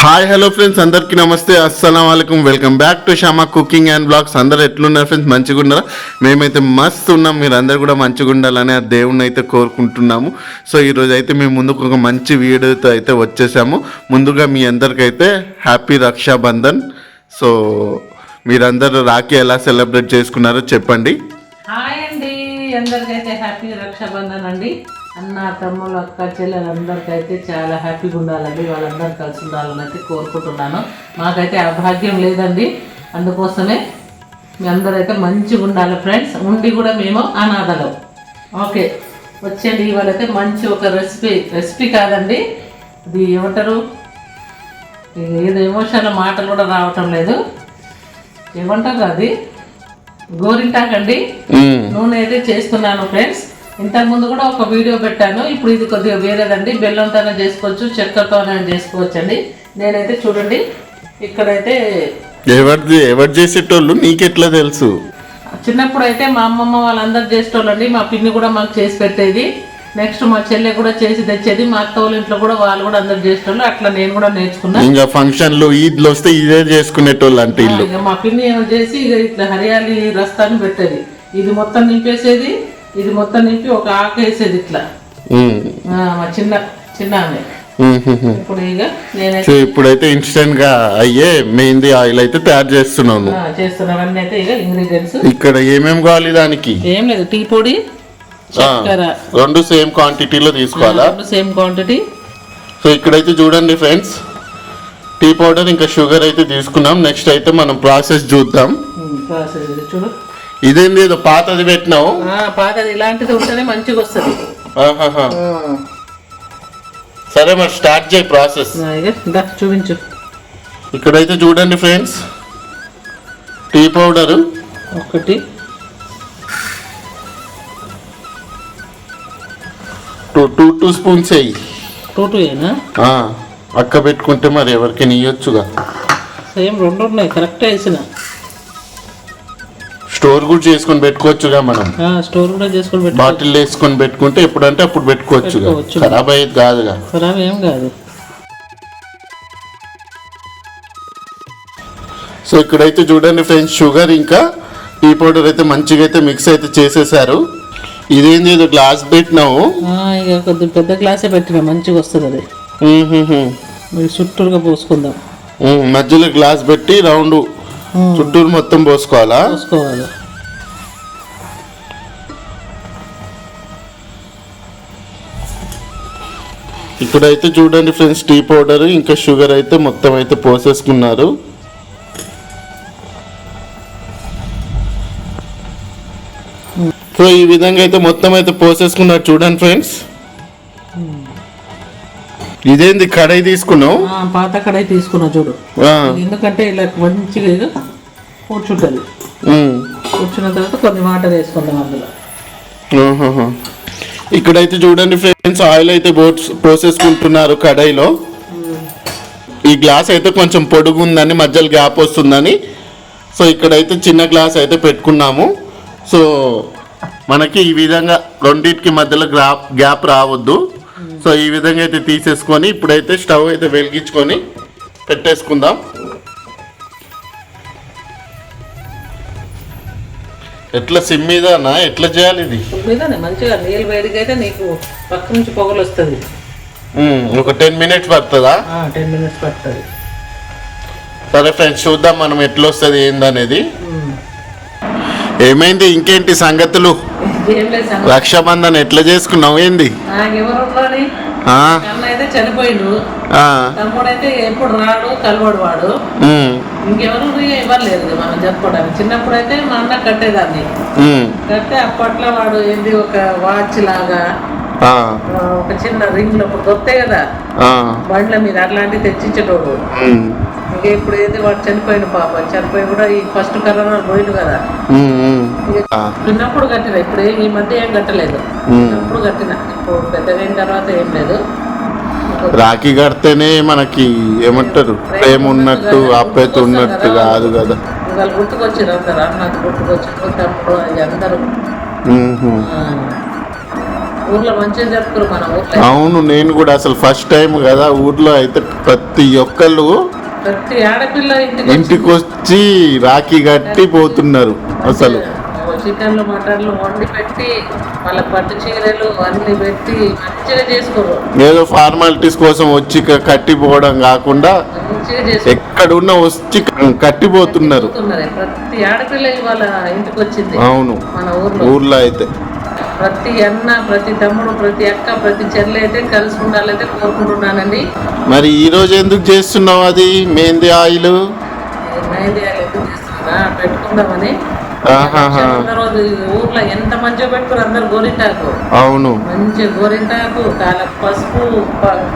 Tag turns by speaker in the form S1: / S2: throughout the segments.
S1: Hi hello friends అందరికీ నమస్తే. అస్సలం వాలేకుమ్ welcome back to Shama cooking and blogs అందరు ఎట్లున్నారు ఫ్రెండ్స్ మంచిగా ఉన్నారా? మేమైతే మస్తు ఉన్నాం. మీరు అందరు కూడా మంచిగా ఉండాలని ఆ దేవుణ్ణి అయితే కోరుకుంటున్నాము. సో ఈరోజు అయితే మేము ముందుకు ఒక మంచి వీడియోతో అయితే వచ్చేసాము. ముందుగా మీ అందరికైతే హ్యాపీ రక్షాబంధన్ సో మీరందరూ రాఖీ ఎలా సెలబ్రేట్ చేసుకున్నారో చెప్పండి.
S2: హాయ్ అండి. అందరికైతే హ్యాపీ రక్షాబంధన్ అండి. అన్న తమ్ముళ్ళు అక్క చెల్లెలు అందరికైతే చాలా హ్యాపీగా ఉండాలండి. వాళ్ళందరూ కలిసి ఉండాలని అయితే కోరుకుంటున్నాను. మాకైతే ఆ భాగ్యం లేదండి. అందుకోసమే మీ అందరైతే మంచిగా ఉండాలి ఫ్రెండ్స్. ఉండి కూడా మేము అనాథలు. ఓకే వచ్చేయండి. ఇవాళైతే మంచి ఒక రెసిపీ రెసిపీ కాదండి. ఇది ఏమంటారు? ఏదో ఎమోషనల్ మాటలు కూడా రావటం లేదు. ఏమంటారు అది? గోరింటాకండి. నూనె అయితే చేస్తున్నాను ఫ్రెండ్స్. ఇంతకు ముందు కూడా ఒక వీడియో పెట్టాను. ఇప్పుడు ఇది కొద్దిగా వేరేదండి. బెల్లంతోనే చేసుకోవచ్చు చక్కెరతోనే చేసుకోవచ్చు అండి నేనైతే చూడండి. ఇక్కడైతే
S1: ఎవరిది ఎవరు చేసేటోళ్ళు? నీకెట్లా తెలుసు?
S2: చిన్నప్పుడు అయితే మా అమ్మమ్మ వాళ్ళందరూ చేసేటోళ్ళండి. మా పిన్ని కూడా మాకు చేసి పెట్టేది. నెక్స్ట్ మా చెల్లె కూడా చేసి తెచ్చేది. మా అత్త వాళ్ళ ఇంట్లో కూడా వాళ్ళు కూడా అందరు చేసేటోళ్ళు. అట్లా నేను కూడా నేర్చుకున్నా.
S1: ఇంకా ఫంక్షన్లు ఈద్లు వస్తే ఇదే చేసుకునేటోళ్ళు అంటే ఇల్లు.
S2: ఇక మా పిన్ని ఏమో చేసి ఇక ఇట్లా హరియాలి రస్తాన్ని పెట్టేది. ఇది మొత్తం నింపేసేది. ఇది మొత్తం నింపి ఒక ఆకు వేసేది ఇట్లా. మా చిన్న చిన్న ఆమె. ఇప్పుడు ఇక నేనైతే
S1: సో ఇప్పుడైతే ఇన్స్టెంట్గా అయ్యే మెహందీ ఆయిల్ అయితే తయారు చేస్తున్నాను
S2: ఆ, చేస్తున్నవన్నీ అయితే ఇక ఇంగ్రీడియంట్స్
S1: ఇక్కడ ఏమేం కావాలి దానికి?
S2: ఏం లేదు టీ పొడి చక్కెర.
S1: రెండు సేమ్ క్వాంటిటీలో తీసుకోవాలా?
S2: రెండు సేమ్ క్వాంటిటీ
S1: సో ఇక్కడైతే చూడండి ఫ్రెండ్స్ టీ పౌడర్ ఇంకా షుగర్ అయితే తీసుకున్నాం. నెక్స్ట్ అయితే మనం ప్రాసెస్ చూద్దాం.
S2: ప్రాసెస్ చూడు.
S1: ఇదేంది ఏదో పాతది పెట్టినావు?
S2: ఆ, పాతది ఇలాంటిది ఉంటేనే మంచిగా వస్తుంది.
S1: సరే మరి స్టార్ట్ చేయి ప్రాసెస్.
S2: చూపించు.
S1: ఇక్కడైతే చూడండి ఫ్రెండ్స్. Tea powder.
S2: ఒకటి.
S1: టూ టూ టూ స్పూన్స్ వేయి.
S2: టూ టూ ఏనా?
S1: అక్క పెట్టుకుంటే మరి ఎవరికి నీయొచ్చుగా.
S2: సేమ్ రెండు ఉన్నాయి కరెక్ట్ వేసిన.
S1: స్టోర్ కూడా చేసుకొని పెట్టుకోవచ్చుగా మనం.
S2: స్టోర్ కూడా చేసుకొని
S1: బాటిల్ వేసుకొని పెట్టుకుంటే ఎప్పుడంటే అప్పుడు
S2: పెట్టుకోవచ్చు.
S1: ఖరాబ్ అయ్యేది కాదుగా.
S2: ఖరాబ్ ఏం కాదు.
S1: సో ఇక్కడైతే చూడండి ఫ్రెండ్స్ షుగర్ ఇంకా టీ పౌడర్ అయితే మంచిగా అయితే మిక్స్ అయితే చేసేసారు. ఇదేంది ఏదో గ్లాస్ పెట్టినావు
S2: కొద్దిగా పెద్ద గ్లాసే పెట్టిన మంచిగా వస్తుంది అది. చుట్టూరుగా పోసుకుందాం.
S1: మధ్యలో గ్లాస్ పెట్టి రౌండ్ చుట్టూరు మొత్తం పోసుకోవాలా?
S2: పోసుకోవాలి.
S1: ఇక్కడైతే చూడండి ఫ్రెండ్స్ టీ పౌడర్ ఇంకా షుగర్ అయితే మొత్తం అయితే పోసేసుకున్నారు. సో ఈ విధంగా అయితే మొత్తం అయితే పోసేసుకున్నారు చూడండి ఫ్రెండ్స్. ఇదేంది కడాయి తీసుకున్నావు?
S2: ఆ, పాత కడాయి తీసుకున్నా చూడు.
S1: ఆ,
S2: ఎందుకంటే ఇలా మంచిగా కూర్చుంటుంది.
S1: ఉమ్,
S2: కూర్చున్న తర్వాత కొన్ని వాటర్ వేసుకుందాం అందులో.
S1: ఆహాహా. ఇక్కడైతే చూడండి ఫ్రెండ్స్ ఆయిల్ అయితే పోస్- పోసేసుకుంటున్నారు కడాయిలో. ఈ గ్లాస్ అయితే కొంచెం పొడుగు ఉందని మధ్యలో గ్యాప్ వస్తుందని. సో ఇక్కడైతే చిన్న గ్లాస్ అయితే పెట్టుకున్నాము. సో మనకి ఈ విధంగా రెండింటికి మధ్యలో గ్యాప్ గ్యాప్ రావద్దు. సో ఈ విధంగా అయితే తీసేసుకొని ఇప్పుడైతే స్టవ్ అయితే వెలిగించుకొని పెట్టేసుకుందాం. ఎట్లా సిమ్ మీదనా? ఎట్లా చేయాలి ఇది?
S2: మీదనే మంచిగా నీళ్ళు వేడిగా అయితే నీకు పక్క నుంచి పొగలు వస్తుంది
S1: ఒక టెన్ మినిట్స్ పడుతుందా?
S2: టెన్ మినిట్స్ పడుతుంది.
S1: సరే ఫ్రెండ్స్ చూద్దాం మనం ఎట్లా వస్తుంది ఏందనేది ఏమైంది? ఇంకేంటి సంగతులు. రక్షాబంధన్ ఎట్లా చేసుకున్నావు? ఏంది?
S2: అయితే చనిపోయిండు. ఎప్పుడు రాడు కలవడు వాడు.
S1: ఉమ్,
S2: ఇంకెవరు ఇవ్వలేదు ఇక మనం చెప్పుకోవడానికి. చిన్నప్పుడు అయితే మా అన్న కట్టేదాన్ని. కడితే అప్పట్లో వాడు ఏంది ఒక వాచ్ లాగా ఒక చిన్న రింగ్లు అప్పుడు దొరుకుతాయి కదా? బండ్ల మీద అట్లాంటివి తెచ్చిచ్చేటోడు. ఇంకా ఇప్పుడు ఏంది వాడు చనిపోయిన పాప. చనిపోయి కూడా ఈ ఫస్ట్ కరోనా పోయిండు కదా. చిన్నప్పుడు కట్టిన ఇప్పుడు ఈ మధ్య ఏం కట్టలేదు. చిన్నప్పుడు కట్టిన ఇప్పుడు పెద్దగైన తర్వాత ఏం లేదు.
S1: రాఖీ కడితేనే మనకి ఏమంటారు? ప్రేమ ఉన్నట్టు ఆప్యాయత ఉన్నట్టు కాదు. కదా
S2: వాళ్ళు గుర్తుకొచ్చారు అందరు అన్నకు గుర్తుకొచ్చారు తమ్ముడు అది అందరూ.
S1: ఉహు.
S2: ఆ, ఊర్లో మంచిగా జరుపుకోరు మన ఊర్లో.
S1: అవును నేను కూడా అసలు ఫస్ట్ టైం కదా ఊర్లో అయితే ప్రతి ఒక్కళ్ళు
S2: ప్రతి ఆడపిల్ల ఇంటికి
S1: వచ్చి రాఖీ కట్టి పోతున్నారు అసలు.
S2: చికెన్లు మటన్లు వండి పెట్టి వాళ్ళ పట్టు చీరలు అన్ని పెట్టి మంచిగా చేసుకోరు
S1: ఏదో ఫార్మాలిటీస్ కోసం వచ్చి కట్టిపోవడం కాకుండా ఎక్కడున్నా వచ్చి కట్టిపోతున్నారు.
S2: పోతున్నారు. ప్రతి ఆడపిల్ల ఇవాళ ఇంటికి వచ్చింది
S1: అవును.
S2: మన ఊర్లో.
S1: ఊర్లో అయితే.
S2: ప్రతి అన్న ప్రతి తమ్ముడు ప్రతి అక్క ప్రతి చెల్లి అయితే కలిసి ఉండాలైతే కోరుకుంటున్నానండి.
S1: మరి ఈ రోజు ఎందుకు చేస్తున్నావు అది? మెహందీ ఆయిల్?
S2: మెహందీ ఆయిల్ ఎందుకు చేస్తున్నా పెట్టుకుందామని. ఉన్న రోజు ఊర్లో ఎంత మంచిగా అందరు గోరింటాకు.
S1: అవును.
S2: మంచి గోరింటాకు పసుపు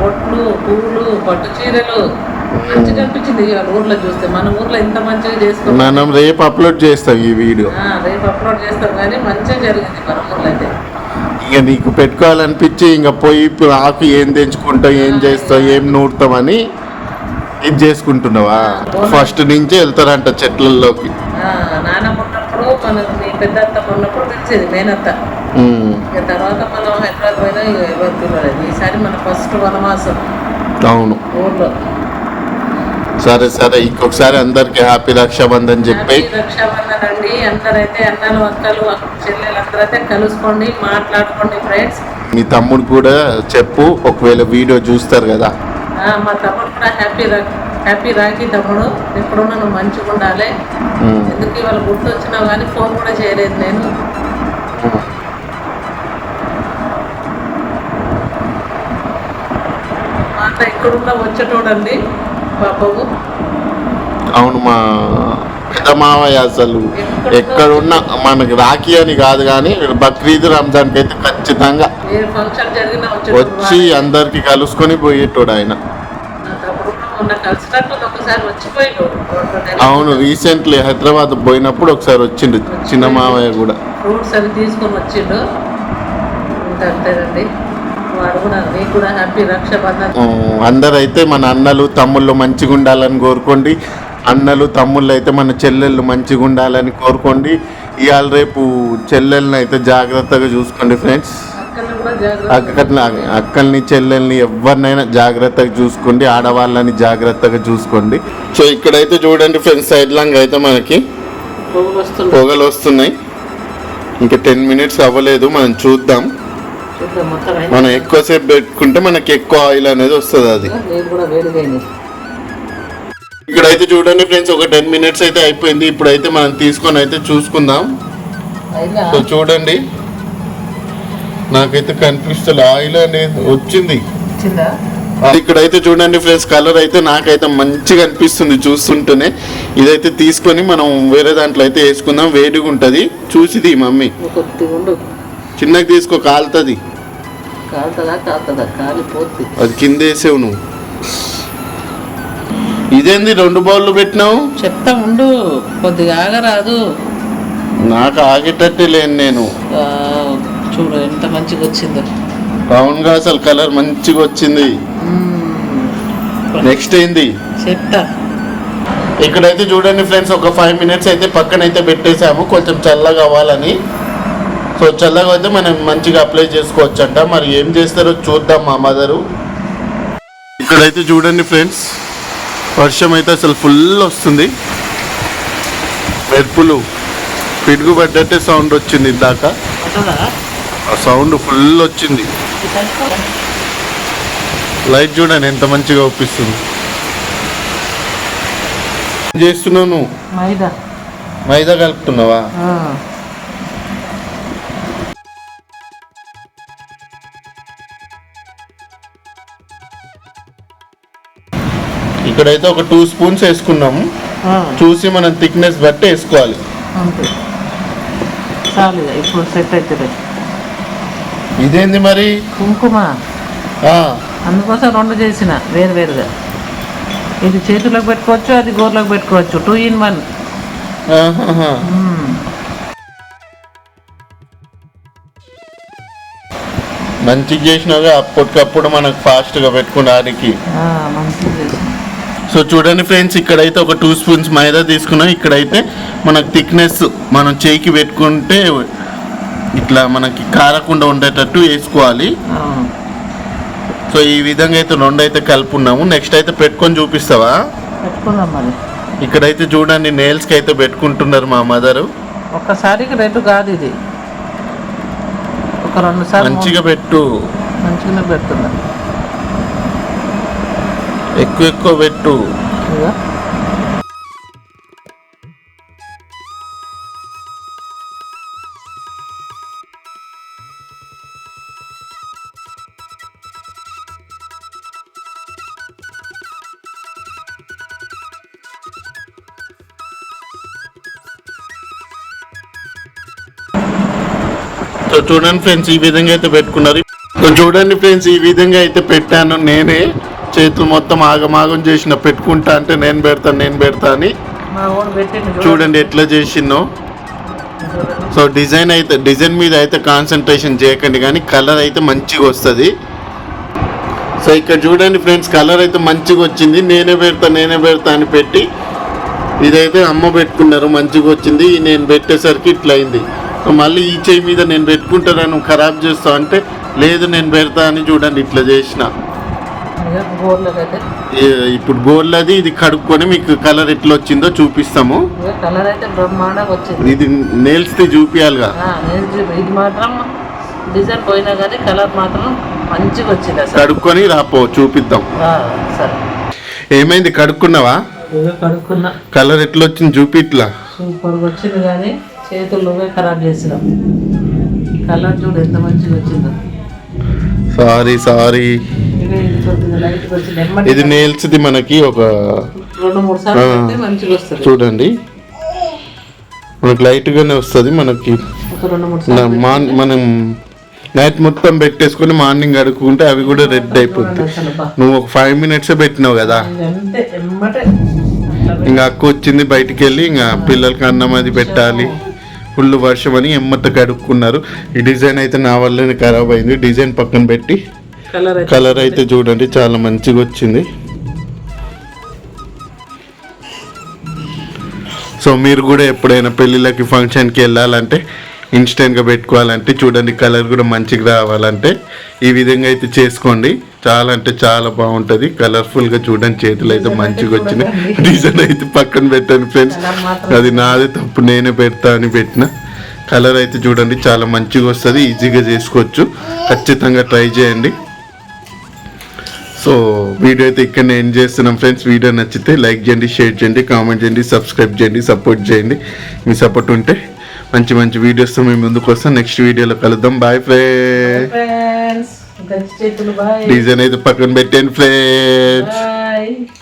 S2: బొట్లు పువ్వులు పట్టు చీరలు. మంచిగా అనిపించింది ఇవాళ ఊర్లో చూస్తే. మన ఊర్లో ఎంత మంచిగా చేసుకున్నాం
S1: మనం రేపు అప్లోడ్ చేస్తాం ఈ వీడియో.
S2: రేపు అప్లోడ్ చేస్తాం కానీ మంచిగా జరిగింది మన ఊర్లో అయితే.
S1: ఇక నీకు పెట్టుకోవాలనిపించి ఇంకా పోయి ఆకు ఏం తెంచుకుంటావు ఏం చేస్తావు ఏం నూరుతామని ఇది చేసుకుంటున్నావా? ఫస్ట్ నుంచి వెళ్తారంట చెట్లలోకి
S2: మనకు పెద్దత్త ఉన్నప్పుడు తెలిసేది మేనత్త. ఇక తర్వాత మనం హైదరాబాద్ పోయినా ఎవరు పిలవలేదు ఈసారి మన ఫస్ట్ వనవాసం.
S1: అవును.
S2: ఊర్లో.
S1: సరే సరే ఇంకొకసారి అందరికి హ్యాపీ రక్షాబంధన్ చెప్పి.
S2: రక్షాబంధన్ అండి. అందరైతే అన్నలు అక్కలు అక్క చెల్లెలు అందరైతే కలుసుకోండి మాట్లాడుకోండి ఫ్రెండ్స్
S1: మీ తమ్ముడు కూడా చెప్పు ఒకవేళ వీడియో చూస్తారు కదా.
S2: మా తమ్ముడు కూడా హ్యాపీ హ్యాపీ రాఖీ తమ్ముడు. ఎప్పుడు నన్ను మంచిగా ఉండాలి ఎందుకు ఇవాళ గుర్తు వచ్చినావు కానీ ఫోన్ కూడా చేయలేదు నేను. మా అన్న ఎక్కడున్నా వచ్చేటోడండి పాపము
S1: అవును మా పెద్ద మావయ్య అసలు ఎక్కడున్నా మనకి రాఖీ అని కాదు కానీ బక్రీద్ రంజాన్కి అయితే ఖచ్చితంగా వచ్చి అందరికి కలుసుకొని పోయేటోడు ఆయన.
S2: ఒకసారి వచ్చిపోయాడు.
S1: అవును రీసెంట్లీ హైదరాబాద్ పోయినప్పుడు ఒకసారి వచ్చిండు చిన్న మావయ్య కూడా.
S2: ఫ్రూట్స్ అవి తీసుకొని వచ్చిండు. అంతేనండి.
S1: అందరైతే మన అన్నలు తమ్ముళ్ళు మంచిగా ఉండాలని కోరుకోండి. అన్నలు తమ్ముళ్ళు అయితే మన చెల్లెళ్ళు మంచిగా ఉండాలని కోరుకోండి. ఇవాళ రేపు చెల్లెళ్ళని అయితే జాగ్రత్తగా చూసుకోండి ఫ్రెండ్స్
S2: అక్కలు కూడా జాగ్రత్త.
S1: అక్కల్ని చెల్లెల్ని ఎవరినైనా జాగ్రత్తగా చూసుకోండి ఆడవాళ్ళని జాగ్రత్తగా చూసుకోండి. సో ఇక్కడైతే చూడండి ఫ్రెండ్స్ సైడ్ లాంగ్ అయితే మనకి పొగలు వస్తున్నాయి ఇంకా టెన్ మినిట్స్ అవ్వలేదు మనం చూద్దాం. మనం ఎక్కువసేపు పెట్టుకుంటే మనకి ఎక్కువ ఆయిల్ అనేది వస్తుంది అది. ఇక్కడైతే చూడండి ఫ్రెండ్స్ ఒక టెన్ మినిట్స్ అయితే అయిపోయింది. ఇప్పుడైతే మనం తీసుకొని అయితే చూసుకుందాం. సో చూడండి. నాకైతే కనిపిస్తుంది ఆయిల్ అనేది వచ్చింది.
S2: వచ్చిందా?
S1: ఇక్కడైతే చూడండి ఫ్రెండ్స్ కలర్ అయితే నాకైతే మంచిగా అనిపిస్తుంది చూస్తుంటేనే. ఇదైతే తీసుకొని మనం వేరే దాంట్లో అయితే వేసుకుందాం. వేడిగా ఉంటుంది. చూసిది మమ్మీ. చిన్నగా తీసుకో కాలుతుంది. అది కింద వేసావు నువ్వు. ఇదేంది రెండు బౌళ్ళు పెట్టినావు?
S2: చెప్తా ఉండు. కొద్దిగా ఆగరాదు.
S1: నాకు ఆగేటట్టే లేను నేను.
S2: చూడు ఎంత మంచిగా వచ్చిందో.
S1: అవునుగా అసలు కలర్ మంచిగా వచ్చింది. నెక్స్ట్ ఏంది?
S2: చెప్తా.
S1: ఇక్కడైతే చూడండి ఫ్రెండ్స్ ఒక ఫైవ్ మినిట్స్ అయితే పక్కన అయితే పెట్టేసాము కొంచెం చల్లగా అవ్వాలని. సో చల్లగా అయితే మనం మంచిగా అప్లై చేసుకోవచ్చంట. మరి ఏం చేస్తారో చూద్దాం మా మదరు ఇక్కడైతే చూడండి ఫ్రెండ్స్ వర్షం అయితే అసలు ఫుల్ వస్తుంది. మెరుపులు పిడుగు పడ్డట్టే సౌండ్ వచ్చింది ఇందాక. ఆ సౌండ్ ఫుల్ వచ్చింది. లైట్ చూడండి ఎంత మంచిగా ఒప్పిస్తుంది. నువ్వు?
S2: మైదా.
S1: మైదా కలుపుతున్నావా. ఇక్కడైతే ఒక టూ స్పూన్స్ వేసుకున్నాము చూసి మనం థిక్నెస్ బట్టి వేసుకోవాలి.
S2: చాలు ఇప్పుడు సెట్ అవుతుంది
S1: ఇదేంది మరి?
S2: కుంకుమ. అందుకోసం రెండు చేసిన వేరు వేరుగా. ఇది చేతులకు పెట్టుకోవచ్చు అది గోర్లకు పెట్టుకోవచ్చు టూ ఇన్ వన్.
S1: మంచిగా చేసినాగా అప్పటికప్పుడు మనకు ఫాస్ట్గా పెట్టుకోవడానికి సో చూడండి ఫ్రెండ్స్ ఇక్కడైతే ఒక టూ స్పూన్స్ మైదా తీసుకున్నాం. ఇక్కడైతే మనకు థిక్నెస్ మనం చేయికి పెట్టుకుంటే ఇట్లా మనకి కారకుండా ఉండేటట్టు వేసుకోవాలి. సో ఈ విధంగా అయితే రెండు అయితే కలుపున్నాము నెక్స్ట్ అయితే పెట్టుకొని చూపిస్తావా?
S2: పెట్టుకున్నాం మరి.
S1: ఇక్కడైతే చూడండి నేల్స్కి అయితే పెట్టుకుంటున్నారు మా మదరు.
S2: ఒక్కసారికి రెండు కాదు ఇది. ఒక రెండు సార్లు
S1: మంచిగా పెట్టు.
S2: మంచిగానే పెడుతున్నా.
S1: ఎక్కువ ఎక్కువ పెట్టు. సో చూడండి ఫ్రెండ్స్ ఈ విధంగా అయితే పెట్టుకున్నారు. సో చూడండి ఫ్రెండ్స్ ఈ విధంగా అయితే పెట్టాను. నేనే చేతులు మొత్తం ఆగమాగం చేసిన పెట్టుకుంటా అంటే నేను పెడతాను నేను పెడతా అని. చూడండి. ఎట్లా చేసినో సో డిజైన్ అయితే డిజైన్ మీద అయితే కాన్సన్ట్రేషన్ చేయకండి కానీ కలర్ అయితే మంచిగా వస్తుంది. సో ఇక్కడ చూడండి ఫ్రెండ్స్ కలర్ అయితే మంచిగా వచ్చింది. నేనే పెడతా నేనే పెడతా అని పెట్టి ఇదైతే అమ్మ పెట్టుకున్నారు మంచిగా వచ్చింది. నేను పెట్టేసరికి ఇట్లా అయింది. సో మళ్ళీ ఈ చేయి మీద నేను పెట్టుకుంటాను నువ్వు ఖరాబ్ చేస్తావు అంటే లేదు నేను పెడతా అని చూడండి ఇట్లా చేసిన. ఇప్పుడు గోల్డ్ ఇది కడుక్కొని మీకు కలర్ ఎట్లా వచ్చిందో చూపిస్తాము.
S2: కలర్ అయితే బ్రహ్మాండంగా వచ్చింది.
S1: ఇది నేల్స్ది చూపియాలిగా.
S2: ఇది మాత్రం డిజైన్ పోయినా కానీ కలర్ మాత్రం మంచిగా వచ్చింది
S1: కడుక్కొని రాపో చూపిద్దాం.
S2: సరే.
S1: ఏమైంది కడుక్కున్నావా?
S2: కడుక్కున్నా.
S1: కలర్ ఎట్లా వచ్చింది చూపి ఇట్లా.
S2: సూపర్గా వచ్చింది కానీ చేతులు నువ్వే ఖరాబ్ చేసినావు కలర్ చూడు ఎంత మంచిగా వచ్చిందో.
S1: Sorry sorry.
S2: ఇది
S1: నేల్స్ది మనకి ఒక
S2: రెండు మూడు సార్లు పెడితే మంచిగా వస్తుంది.
S1: చూడండి. మనకి లైట్ గానే వస్తుంది మనకి. మనం నైట్ మొత్తం పెట్టేసుకొని మార్నింగ్ కడుక్కుంటే అవి కూడా రెడ్
S2: బా.
S1: నువ్వు ఒక ఫైవ్ మినిట్స్ పెట్టినావు కదా. ఇంకా అక్క వచ్చింది బయటికి వెళ్ళి ఇంకా పిల్లలకి అన్నం అది పెట్టాలి. ఫుల్ వర్షం అని ఎమ్మట కడుక్కున్నారు. ఈ డిజైన్ అయితే నా వల్లనే ఖరాబ్ అయింది. డిజైన్ పక్కన పెట్టి
S2: కలర్ అయితే
S1: చూడండి చాలా మంచిగా వచ్చింది. సో మీరు కూడా ఎప్పుడైనా పెళ్ళిళ్ళకి ఫంక్షన్కి వెళ్ళాలంటే ఇన్స్టెంట్గా పెట్టుకోవాలంటే చూడండి కలర్ కూడా మంచిగా రావాలంటే ఈ విధంగా అయితే చేసుకోండి. చాలా అంటే చాలా బాగుంటుంది. కలర్ఫుల్గా చూడండి చేతులు అయితే మంచిగా వచ్చినాయి డిజైన్ అయితే పక్కన పెట్టాను ఫ్రెండ్స్ అది నాదే తప్పు నేనే పెడతా అని పెట్టిన. కలర్ అయితే చూడండి చాలా మంచిగా వస్తుంది. ఈజీగా చేసుకోవచ్చు. ఖచ్చితంగా ట్రై చేయండి. సో వీడియో అయితే ఇక్కడ ఎండ్ చేస్తున్నాం ఫ్రెండ్స్ వీడియో నచ్చితే లైక్ చేయండి షేర్ చేయండి కామెంట్ చేయండి సబ్స్క్రైబ్ చేయండి సపోర్ట్ చేయండి. మీ సపోర్ట్ ఉంటే మంచి మంచి వీడియోస్తో మేము ముందుకు వస్తాం. నెక్స్ట్ వీడియోలో కలుద్దాం. బాయ్ ఫ్రెండ్
S2: ఫ్రెండ్స్
S1: డిజైన్ అయితే పక్కన పెట్టండి ఫ్రెండ్స్